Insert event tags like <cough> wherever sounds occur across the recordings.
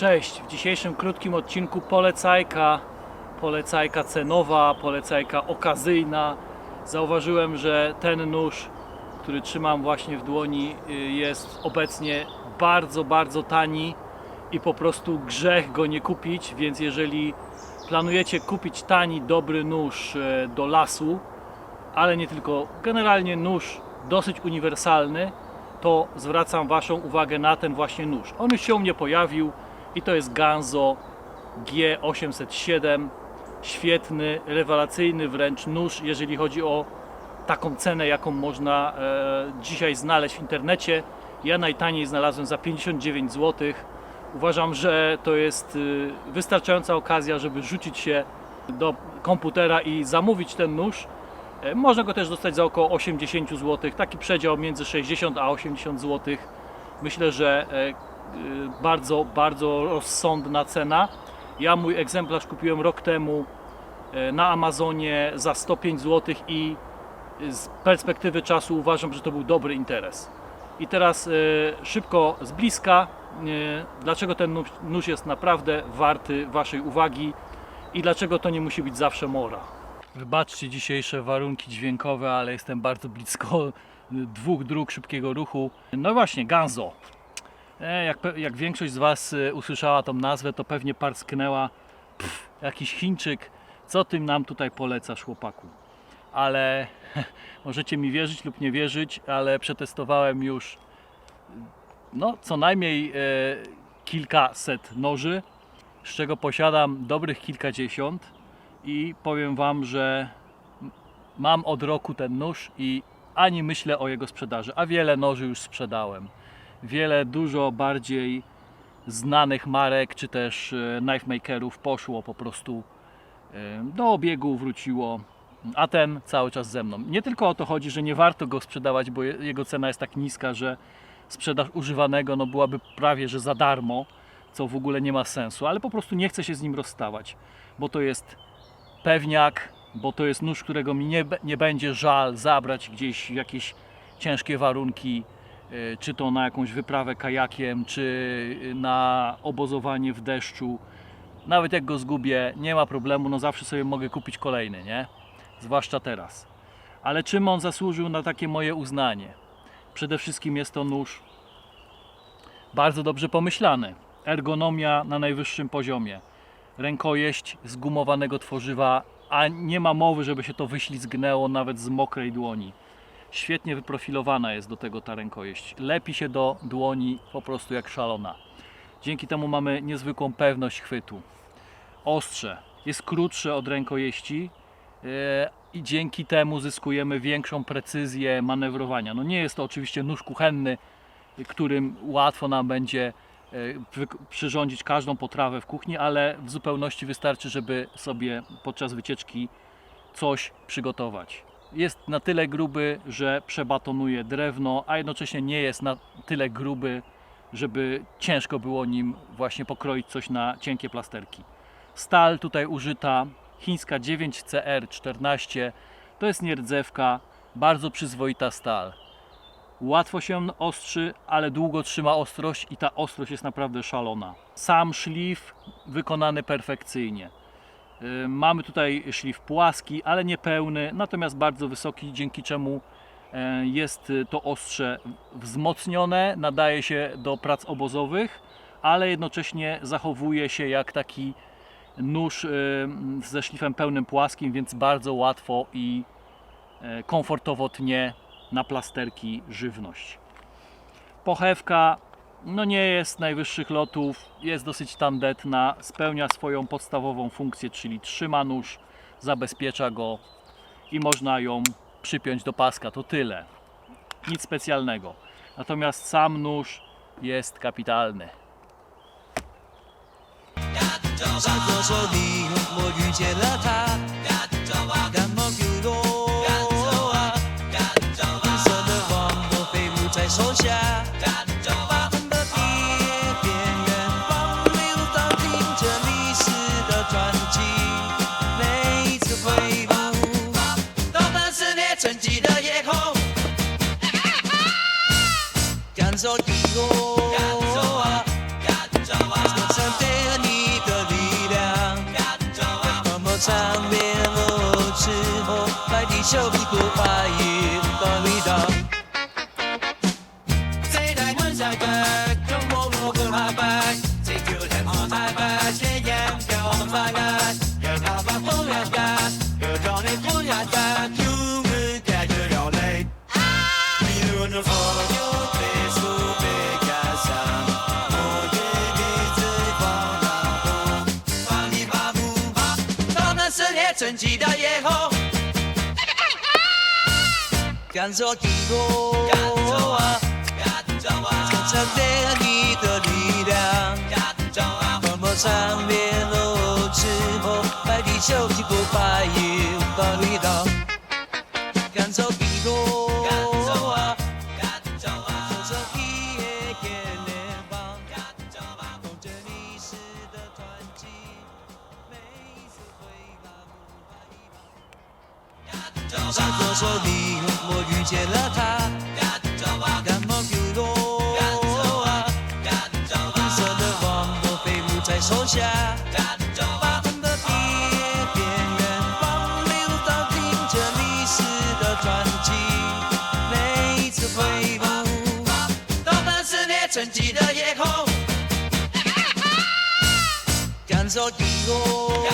Cześć, w dzisiejszym krótkim odcinku polecajka, polecajka cenowa, polecajka okazyjna. Zauważyłem, że ten nóż, który trzymam właśnie w dłoni, y, jest obecnie bardzo, bardzo tani i po prostu grzech go nie kupić, więc jeżeli planujecie kupić tani, dobry nóż e, do lasu, ale nie tylko, generalnie nóż dosyć uniwersalny, to zwracam Waszą uwagę na ten właśnie nóż. On już się u mnie pojawił i to jest Ganzo G807. Świetny, rewelacyjny wręcz nóż, jeżeli chodzi o taką cenę, jaką można e, dzisiaj znaleźć w internecie. Ja najtaniej znalazłem za 59 zł. Uważam, że to jest y, wystarczająca okazja, żeby rzucić się do komputera i zamówić ten nóż. E, Można go też dostać za około 80 zł. Taki przedział między 60 a 80 zł. Myślę, że e, bardzo, bardzo rozsądna cena. Ja mój egzemplarz kupiłem rok temu e, na Amazonie za 105 zł i z perspektywy czasu uważam, że to był dobry interes. I teraz szybko z bliska, dlaczego ten nóż, jest naprawdę warty Waszej uwagi i dlaczego to nie musi być zawsze mora. Wybaczcie dzisiejsze warunki dźwiękowe, ale jestem bardzo blisko <laughs> dwóch dróg szybkiego ruchu. No właśnie, Ganzo. E, jak, jak większość z Was e, usłyszała tą nazwę, to pewnie parsknęła Pff, jakiś Chińczyk. Co Ty nam tutaj polecasz, chłopaku? Ale <laughs> możecie mi wierzyć lub nie wierzyć, ale przetestowałem już no, co najmniej e, kilkaset noży, z czego posiadam dobrych kilkadziesiąt i powiem Wam, że mam od roku ten nóż i ani myślę o jego sprzedaży, a wiele noży już sprzedałem. Wiele dużo bardziej znanych marek czy też e, knife makerów poszło po prostu e, do obiegu, wróciło, a ten cały czas ze mną. Nie tylko o to chodzi, że nie warto go sprzedawać, bo je- jego cena jest tak niska, że sprzedaż używanego no, byłaby prawie że za darmo, co w ogóle nie ma sensu, ale po prostu nie chcę się z nim rozstawać, bo to jest pewniak, bo to jest nóż, którego mi nie, nie będzie żal zabrać gdzieś w jakieś ciężkie warunki, czy to na jakąś wyprawę kajakiem, czy y, na obozowanie w deszczu. Nawet jak go zgubię, nie ma problemu, no zawsze sobie mogę kupić kolejny, nie? Zwłaszcza teraz. Ale czym on zasłużył na takie moje uznanie? Przede wszystkim jest to nóż bardzo dobrze pomyślany. Ergonomia na najwyższym poziomie. Rękojeść z gumowanego tworzywa, a nie ma mowy, żeby się to wyślizgnęło nawet z mokrej dłoni. Świetnie wyprofilowana jest do tego ta rękojeść. Lepi się do dłoni po prostu jak szalona. Dzięki temu mamy niezwykłą pewność chwytu. Ostrze jest krótsze od rękojeści e, i dzięki temu zyskujemy większą precyzję manewrowania. No nie jest to oczywiście nóż kuchenny, którym łatwo nam będzie e, przyrządzić każdą potrawę w kuchni, ale w zupełności wystarczy, żeby sobie podczas wycieczki coś przygotować. Jest na tyle gruby, że przebatonuje drewno, a jednocześnie nie jest na tyle gruby, żeby ciężko było nim właśnie pokroić coś na cienkie plasterki. Stal tutaj użyta chińska 9CR14 to jest nierdzewka, bardzo przyzwoita stal. Łatwo się ostrzy, ale długo trzyma ostrość i ta ostrość jest naprawdę szalona. Sam szlif wykonany perfekcyjnie. Y, Mamy tutaj szlif płaski, ale niepełny, natomiast bardzo wysoki, dzięki czemu e, jest to ostrze wzmocnione, nadaje się do prac obozowych, ale jednocześnie zachowuje się jak taki nóż y, ze szlifem pełnym płaskim, więc bardzo łatwo i e, komfortowo tnie na plasterki żywność. Pochewka no nie jest najwyższych lotów, jest dosyć tandetna, spełnia swoją podstawową funkcję, czyli trzyma nóż, zabezpiecza go i można ją przypiąć do paska, to tyle. Nic specjalnego. Natomiast sam nóż jest kapitalny. Za to, lata 上面目之后，白地球不过。春期的夜后，感受寂寞，感受啊，感受啊，牵着着你的力量，感受啊，默默上面路之后，白地球已不白。把。上左手里，我遇见了他。感冒雨落，红色的网朵飞舞在手下。的边边远方，流淌听着历史的传奇。每一次回顾，都能撕裂沉寂的夜空。<laughs> 感受地落，感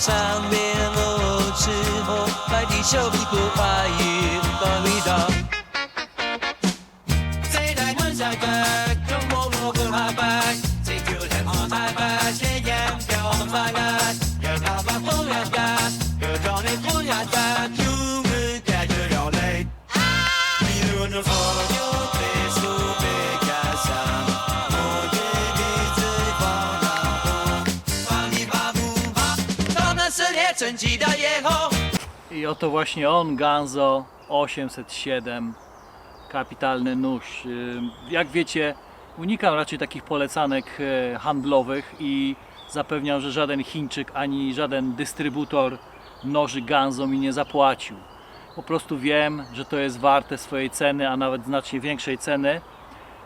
长面露赤膊，白地球不过白 I oto właśnie on, Ganzo 807, kapitalny nóż. Y, jak wiecie, unikam raczej takich polecanek y, handlowych i zapewniam, że żaden Chińczyk ani żaden dystrybutor noży Ganzo mi nie zapłacił. Po prostu wiem, że to jest warte swojej ceny, a nawet znacznie większej ceny,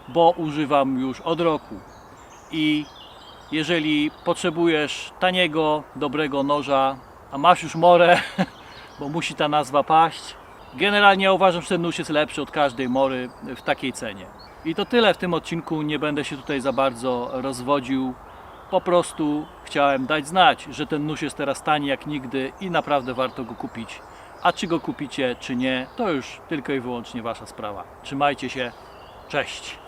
bo używam już od roku. I jeżeli potrzebujesz taniego, dobrego noża a masz już morę, <laughs> bo musi ta nazwa paść. Generalnie uważam, że ten nóż jest lepszy od każdej mory w takiej cenie. I to tyle w tym odcinku. Nie będę się tutaj za bardzo rozwodził. Po prostu chciałem dać znać, że ten nóż jest teraz tani jak nigdy i naprawdę warto go kupić. A czy go kupicie, czy nie, to już tylko i wyłącznie Wasza sprawa. Trzymajcie się. Cześć.